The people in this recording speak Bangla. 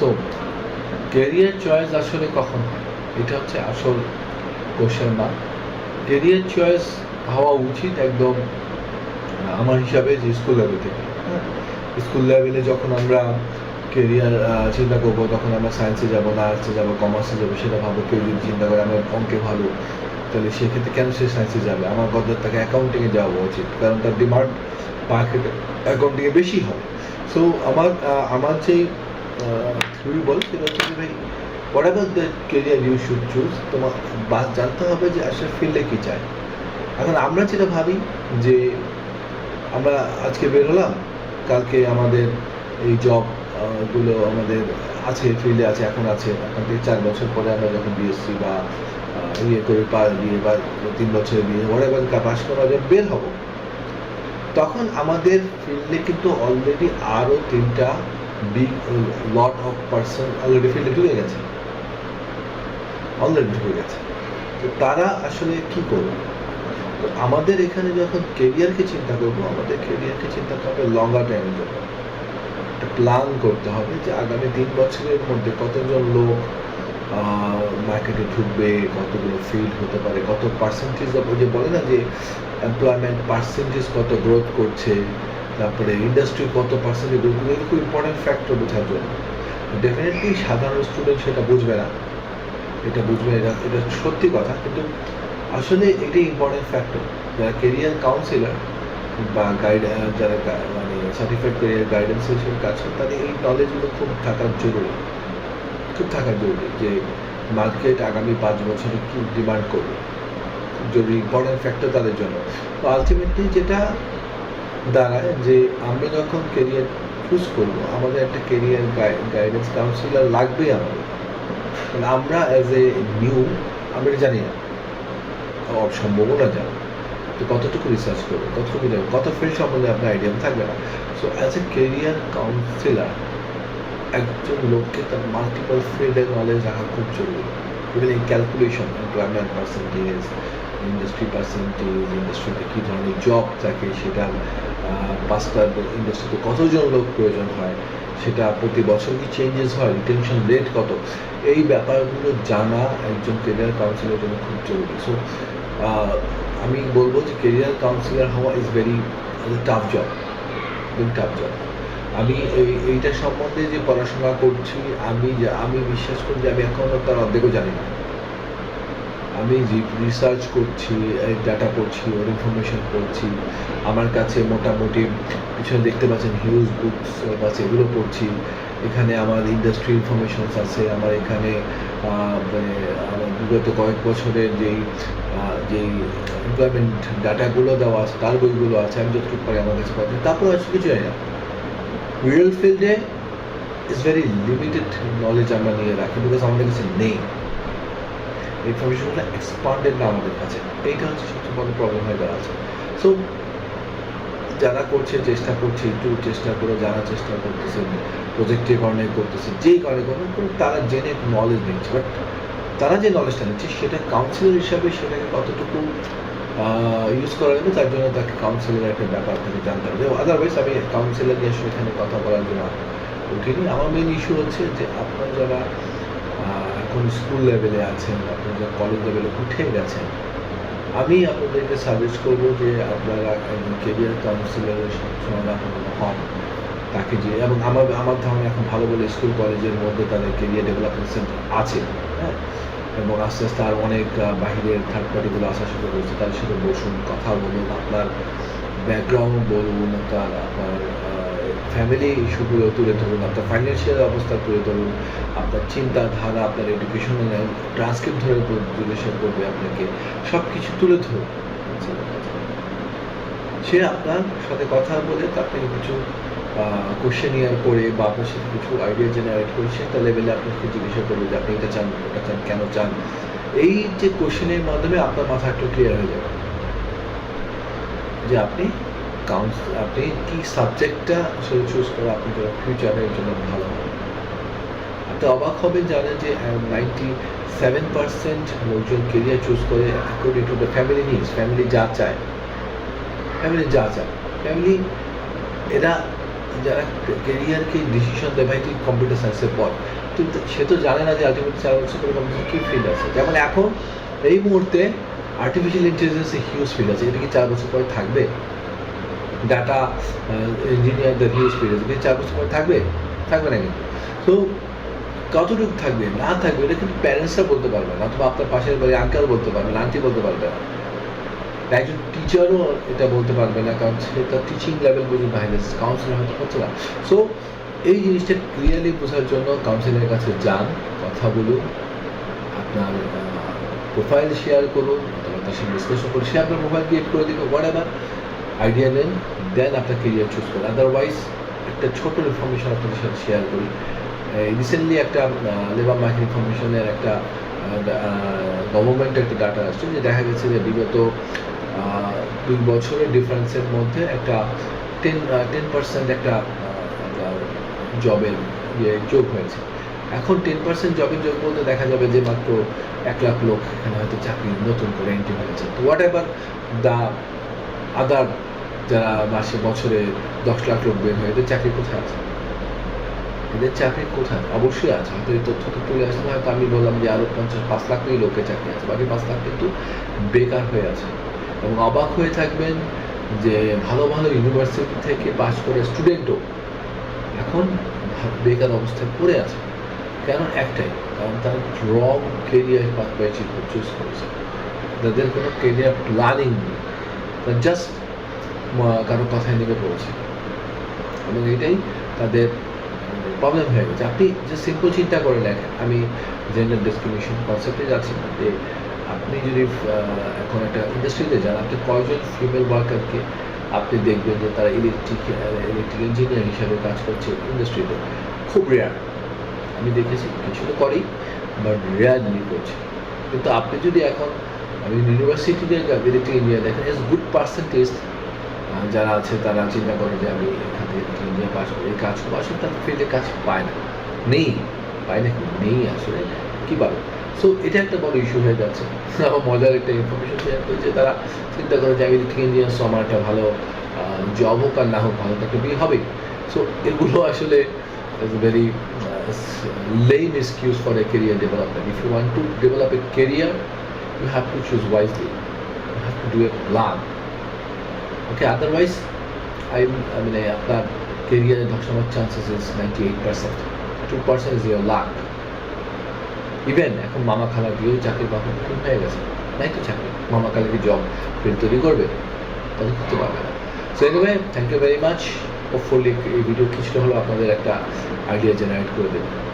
সো ক্যারিয়ার চয়েস আসলে কখন? এটা হচ্ছে আসল কোশ্চেন মার্ক ক্যারিয়ার চয়েস হওয়া উচিত একদম আমার হিসাবে যে স্কুল লেভেল থেকে। স্কুল লেভেলে যখন আমরা কেরিয়ার চিন্তা করব, তখন আমরা সায়েন্সে যাব, না আর্টসে যাব কমার্সে যাব, সেটা ভাবো কেউ যদি চিন্তা করে আমার অঙ্কে ভালো, তাহলে সেক্ষেত্রে কেন সে সায়েন্সে যাবে? আমার গদ্দার তাকে অ্যাকাউন্টিংয়ে যাওয়া উচিত, কারণ তার ডিমান্ড মার্কেটে অ্যাকাউন্টিংয়ে বেশি হয়। সো আমার আমার যেই থিওরি বল, সেটা হচ্ছে ভাই whatever the career you should choose তোমার বাস জানতে হবে যে আসলে ফিল্ডে কী চায়। এখন আমরা যেটা ভাবি যে আমরা আজকে বের হলাম, কালকে আমাদের এই জবগুলো আমাদের আছে ফিল্ডে আছে, এখন আছে। এখন থেকে চার বছর পরে আমরা যখন বিএসসি বা ইয়ে করে পা দিয়ে বা তিন বছরে দিয়ে ওয়ারেভার পাস করা যায়, বের হব। তখন আমাদের ফিল্ডে কিন্তু অলরেডি আরও তিনটা লট অফ পার্সন অলরেডি ফিল্ডে ঢুকে গেছে। অলরেডি ঢুকে গেছে। তো তারা আসলে কি করবে? আমাদের এখানে যখন কেরিয়ারকে চিন্তা করব, আমাদের কেরিয়ারকে চিন্তা করতে হবে লঙ্গার টাইমের জন্য। একটা প্ল্যান করতে হবে যে আগামী তিন বছরের মধ্যে কতজন লোক মার্কেটে ঢুকবে, কতগুলো ফিল্ড হতে পারে, কত পার্সেন্টেজ যে বলে না যে এমপ্লয়মেন্ট পার্সেন্টেজ কত গ্রোথ করছে তারপরে ইন্ডাস্ট্রি কত করছে এগুলো খুব ইম্পর্টেন্ট ফ্যাক্টর বোঝার জন্য। ডেফিনেটলি সাধারণ স্টুডেন্ট সেটা বুঝবে না। এটা বুঝবে, এটা এটা সত্যি কথা। কিন্তু আসলে এটাই ইম্পর্টেন্ট ফ্যাক্টর যারা কেরিয়ার কাউন্সিলর বা গাইড যারা মানে সার্টিফাইড কেরিয়ার গাইডেন্স হিসেবে কাজ করে, তাদের এই নলেজগুলো খুব থাকার জরুরি। খুব থাকার জরুরি যে মার্কেট আগামী পাঁচ বছরে কি ডিমান্ড করবে। জরুরি ইম্পর্টেন্ট ফ্যাক্টর তাদের জন্য। তো আলটিমেটলি যেটা দাঁড়ায় যে আমরা যখন কেরিয়ার চুজ করব, আমাদের একটা কেরিয়ার গাইডেন্স কাউন্সিলর লাগবেই আমাদের। আমরা অ্যাজ এ নিউ আমরা জানি না। সম্ভাবনা জানি। তো কতটুকু রিসার্চ করব, কতটুকু জানব কত ফিল্ড সম্বন্ধে আপনার আইডিয়া থাকবে না। So as a career counsellor একজন লোককে তার মাল্টিপল ফিল্ডের নলেজ রাখা খুব জরুরি। এই calculation employment percentage industry percentage ইন্ডাস্ট্রিতে কী ধরনের জব থাকে, সেটা পাঁচটা ইন্ডাস্ট্রিতে কতজন লোক প্রয়োজন হয়, সেটা প্রতি বছর কি চেঞ্জেস হয় রিটেনশন রেট কত? এই ব্যাপারগুলো জানা একজন কেরিয়ার কাউন্সিলের জন্য খুব জরুরি। সো আমি বলব যে কেরিয়ার কাউন্সিলর হওয়া is very tough job very tough job আমি এই, এইটা সম্বন্ধে যে পড়াশোনা করছি, আমি আমি বিশ্বাস করি যে আমি এখনও তার অর্ধেকও জানি না। আমি রিসার্চ করছি ডাটা পড়ছি, ওর ইনফরমেশন পড়ছি। আমার কাছে মোটামুটি পিছনে দেখতে পাচ্ছেন হিউজ বুকস আছে এগুলো পড়ছি। এখানে আমার ইন্ডাস্ট্রি ইনফরমেশনস আছে, আমার এখানে মানে আমার বিগত কয়েক বছরের যেই যেই এমপ্লয়মেন্ট ডাটাগুলো দেওয়া আছে, তার বইগুলো আছে, আমি যতটুকু পারি আমার কাছে পাচ্ছি তারপর আসলে কিছু না। রিয়েল ফিল্ডে ইজ ভেরি লিমিটেড নলেজ আমরা নিয়ে রাখি বিকজ আমাদের কাছে নেই। এক্সপান্ডেড না আমাদের কাছে এইটা হচ্ছে সবচেয়ে বড় প্রবলেম হয়ে দাঁড়াচ্ছে। সো যারা করছে, চেষ্টা করছে, একটু চেষ্টা করে জানার চেষ্টা করতেছে কারণে করতেছে, যেই কারণে কারণে করে তারা জেনে নলেজ নিচ্ছে। বাট তারা যে নলেজটা নিচ্ছে, সেটা কাউন্সিলর হিসাবে সেটাকে কতটুকু ইউজ করা যাবে, তার জন্য তাকে কাউন্সিলের একটা ব্যাপার থেকে জানতে হবে। আদারওয়াইজ আমি কাউন্সিলর নিয়ে এখানে কথা বলার জন্য উঠিনি আমার মেন ইস্যু হচ্ছে যে আপনার যারা এখন স্কুল লেভেলে আছেন, আপনার কলেজ লেভেলে উঠে গেছেন, আমি আপনাদেরকে সাজেস্ট করব যে আপনারা কেরিয়ার কাউন্সিলরের সমাধান হন, তাকে যে, এবং আমার আমার ধারণা এখন ভালো বলে স্কুল কলেজের মধ্যে তাদের কেরিয়ার ডেভেলপমেন্ট সেন্টার আছে হ্যাঁ? এবং আস্তে আস্তে আর অনেক বাহিরের থার্ড পার্টিগুলো আসার শুরু করেছে, তাদের সাথে বসুন, কথা বলুন, আপনার ব্যাকগ্রাউন্ড বলুন, তার, আপনার ফ্যামিলি ইস্যুগুলো তুলে ধরুন, আপনার ফাইন্যান্সিয়াল অবস্থা তুলে ধরুন, আপনার চিন্তাধারা, আপনার এডুকেশনাল ট্রান্সক্রিপ্ট ধরে জিজ্ঞাসা করবে আপনাকে সব কিছু তুলে ধরুন। সে আপনার সাথে কথা বলে তার কিছু কোশ্চেনিয়ার করে বা আপনার সাথে কিছু আইডিয়া জেনারেট করে সেটা লেভেলে আপনাকে জিজ্ঞাসা করবে যে আপনি এটা চান, ওটা চান, কেন চান? এই যে কোশ্চেনের মাধ্যমে আপনার মাথা একটু ক্লিয়ার হয়ে যাবে। যে আপনি কাউন্স আপনি কি সাবজেক্টটা আসলে চুজ ফিউচারের জন্য ভালো? হবে আপনি অবাক হবেন, জানেন যে নাইনটি সেভেন পার্সেন্ট লোকজন কেরিয়ার চুজ করে according to the family needs family যা চায়। ফ্যামিলি যা চায়। ফ্যামিলি এরা যারা কেরিয়ারকে ডিসিশন দেয়, ভাই কম্পিউটার পর সে তো জানে না যে আলটিমেট চার বছর করে কম্পিউটার কী ফিল্ড আছে? যেমন এখন এই মুহূর্তে আর্টিফিশিয়াল ইন্টেলিজেন্সে হিউজ ফিল্ড আছে। এটা কি চার বছর পরে থাকবে? ডাটা ইঞ্জিনিয়ারদের হিউজ ফিল্ড আছে চার বছর পরে থাকবে? থাকবে না কিন্তু। তো কতটুকু থাকবে? না থাকবে, এটা কিন্তু প্যারেন্টসরা বলতে পারবে না, অথবা আপনার পাশের বাড়ি আঙ্কেল বলতে পারবে না আন্টি বলতে পারবে না। একজন টিচারও এটা বলতে পারবে না, কারণ সে তার টিচিং লেভেল পর্যন্ত হাইলে কাউন্সিলর হয়তো হচ্ছে না। সো এই জিনিসটা ক্লিয়ারলি বোঝার জন্য কাউন্সিলের কাছে যান, কথা বলুন, আপনার প্রোফাইল শেয়ার করুন, অথবা তার সঙ্গে ডিসকাশন করুন, সে আপনার মোবাইল ক্রিয়েট করে দিবে হোয়াট এভার আইডিয়া নেন। দেন আপনার কেরিয়ার চুজ করুন। আদারওয়াইজ একটা ছোট ইনফরমেশন আপনাদের সাথে শেয়ার করি। রিসেন্টলি একটা লেবার মার্কেট ইনফরমেশনের একটা গভর্নমেন্টের একটা ডাটা আসছে যে দেখা গেছে যে বিগত দুই বছরের ডিফারেন্সের মধ্যে একটা টেন টেন পার্সেন্ট একটা জবের ইয়ে যোগ হয়েছে। এখন টেন পার্সেন্ট জবের যোগ বলতে দেখা যাবে যে মাত্র এক লাখ লোক এখানে হয়তো চাকরি নতুন করে এন্ট্রি হয়েছে হোয়াট এভার দ্য আদার যারা মাসে বছরে দশ লাখ লোক বের হয়ে, এদের চাকরি কোথায় আছে? এদের চাকরি কোথায়? অবশ্যই আছে। হয়তো এই তথ্যটা তুলে আসলে হয়তো আমি বললাম যে আরও পঞ্চাশ, পাঁচ লাখ লাখই লোকের চাকরি আছে। বাকি পাঁচ লাখ কিন্তু বেকার হয়ে আছে। এবং অবাক হয়ে থাকবেন যে ভালো ভালো ইউনিভার্সিটি থেকে পাস করে স্টুডেন্টও এখন বেকার অবস্থায় পড়ে আছে। কেন একটাই, কারণ তারা রং কেরিয়ার পাথওয়ে চুজ করেছে। তাদের কোনো কেরিয়ার প্ল্যানিং নেই। জাস্ট কারও কথায় নেমে পড়েছে এবং এটাই তাদের প্রবলেম হয়ে গেছে। আপনি যে সিম্পল চিন্তা করে দেখেন আমি জেন্ডার ডিসক্রিমিনেশন কনসেপ্টে যাচ্ছি না, যে আপনি যদি এখন একটা ইন্ডাস্ট্রিতে যান, আপনি কয়জন ফিমেল ওয়ার্কারকে আপনি দেখবেন যে তারা ইলেকট্রিক ইলেকট্রিক ইঞ্জিনিয়ার হিসাবে কাজ করছে ইন্ডাস্ট্রিতে খুব রেয়ার আমি দেখেছি, কিছু তো করেই বাট রেয়ারলি করছে কিন্তু আপনি যদি এখন, আমি ইউনিভার্সিটিতে ইলেকট্রিক ইঞ্জিনিয়ার দেখেন এস গুড পার্সেন্টেজ যারা আছে তারা চিন্তা করে যে আমি এখান পাস করি কাজ করব আসলে তার ফিল্ডে কাজ পায় না নেই পায় না? নেই আসলে কী পাবে সো এটা একটা বড় ইস্যু হয়ে যাচ্ছে আমার মজার একটা ইনফরমেশন শেয়ার করি যে তারা চিন্তা করে যে আমি ইলেকট্রিক ইঞ্জিনিয়ার আমার একটা ভালো জব হোক আর না হোক ভালো একটা বিয়ে হবে সো এগুলো আসলে very lame excuse for a career development. If you want to develop a career, you have to choose wisely. You have to. I, I mean, uh, আপনার career ধস হওয়ার chances is 98%. 2% is your luck. Even এখন মামা খালা দিয়েও চাকরি কঠিন হয়ে গেছে। নাই তো চাকরি। মামা খালা কি জব ফিল্ড তৈরি করবে? তাহলে করতে পারবে না। So anyway thank you very much O hopefully এই ভিডিও কিছুটা হলেও আপনাদের একটা আইডিয়া জেনারেট করে দেবে।